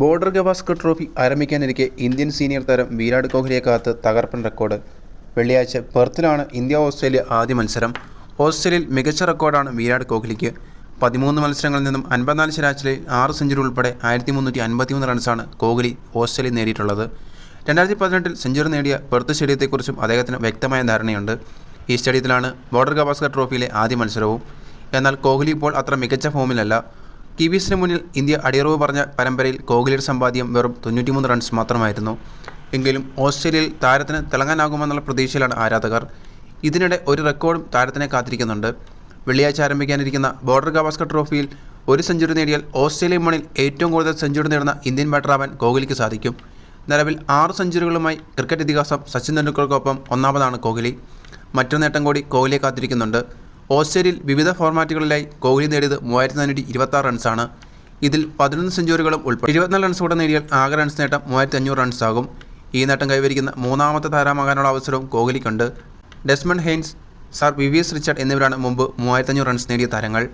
Border Gavaskar trophy ആരംഭിക്കാനിരിക്കെ Indian senior താരം വിരാട് കോഹ്ലിയെ കാത്ത് തകർപ്പൻ റെക്കോർഡ്. വെള്ളിയാഴ്ച പെർത്തിലാണ് ഇന്ത്യ ഓസ്ട്രേലിയ ആദ്യ മത്സരം. ഓസ്ട്രേലിയയിൽ മികച്ച റെക്കോർഡാണ് വിരാട് കോഹ്ലിക്ക്. പതിമൂന്ന് മത്സരങ്ങളിൽ നിന്നും അൻപത്തിനാല് ശരാശരി ആറ് സെഞ്ചുറി ഉൾപ്പെടെ ആയിരത്തി മുന്നൂറ്റി അൻപത്തിമൂന്ന് റൺസാണ് കോഹ്ലി ഓസ്ട്രേലിയ നേടിയിട്ടുള്ളത്. രണ്ടായിരത്തി പതിനെട്ടിൽ സെഞ്ചുറി നേടിയ പെർത്ത് സ്റ്റേഡിയത്തെക്കുറിച്ചും അദ്ദേഹത്തിന് വ്യക്തമായ ധാരണയുണ്ട്. ഈ സ്റ്റേഡിയത്തിലാണ് ബോർഡർ ഗവാസ്കർ ട്രോഫിയിലെ ആദ്യ മത്സരവും. എന്നാൽ കോഹ്ലി ഇപ്പോൾ അത്ര മികച്ച ഫോമിലല്ല. കിവീസിന് മുന്നിൽ ഇന്ത്യ അടിയറവ് പറഞ്ഞ പരമ്പരയിൽ കോഹ്ലിയുടെ സമ്പാദ്യം വെറും തൊണ്ണൂറ്റിമൂന്ന് റൺസ് മാത്രമായിരുന്നു. എങ്കിലും ഓസ്ട്രേലിയയിൽ താരത്തിന് തിളങ്ങാനാകുമെന്നുള്ള പ്രതീക്ഷയിലാണ് ആരാധകർ. ഇതിനിടെ ഒരു റെക്കോർഡും താരത്തിനെ കാത്തിരിക്കുന്നുണ്ട്. വെള്ളിയാഴ്ച ആരംഭിക്കാനിരിക്കുന്ന ബോർഡർ ഗവാസ്കർ ട്രോഫിയിൽ ഒരു സെഞ്ചുറി നേടിയാൽ ഓസ്ട്രേലിയൻ മണ്ണിൽ ഏറ്റവും കൂടുതൽ സെഞ്ചുറി നേടുന്ന ഇന്ത്യൻ ബാറ്ററാവാൻ കോഹ്ലിക്ക് സാധിക്കും. നിലവിൽ ആറ് സെഞ്ചുറികളുമായി ക്രിക്കറ്റ് ഇതിഹാസം സച്ചിൻ തെണ്ടുൽക്കർക്കൊപ്പം ഒന്നാമതാണ് കോഹ്ലി. മറ്റൊരു നേട്ടം കൂടി കോഹ്ലിയെ കാത്തിരിക്കുന്നുണ്ട്. ഓസ്ട്രേലിയയിൽ വിവിധ ഫോർമാറ്റുകളിലായി കോഹ്ലി നേടിയത് മൂവായിരത്തി നാനൂറ്റി ഇരുപത്തി ആറ് റൺസാണ്. ഇതിൽ പതിനൊന്ന് സെഞ്ചുറികളും ഉൾപ്പെടെ ഇരുപത്തിനാല് റൺസ് കൂടെ നേടിയാൽ ആകെ റൺസ് നേട്ടം മൂവായിരത്തി അഞ്ഞൂറ് റൺസാകും ഈ നേട്ടം കൈവരിക്കുന്ന മൂന്നാമത്തെ താരമാകാനുള്ള അവസരവും കോഹ്ലിക്കുണ്ട്. Desmond Haynes Sir V Richard എന്നിവരാണ് മുമ്പ് മൂവായിരത്തഞ്ഞൂറ് റൺസ് നേടിയ താരങ്ങൾ.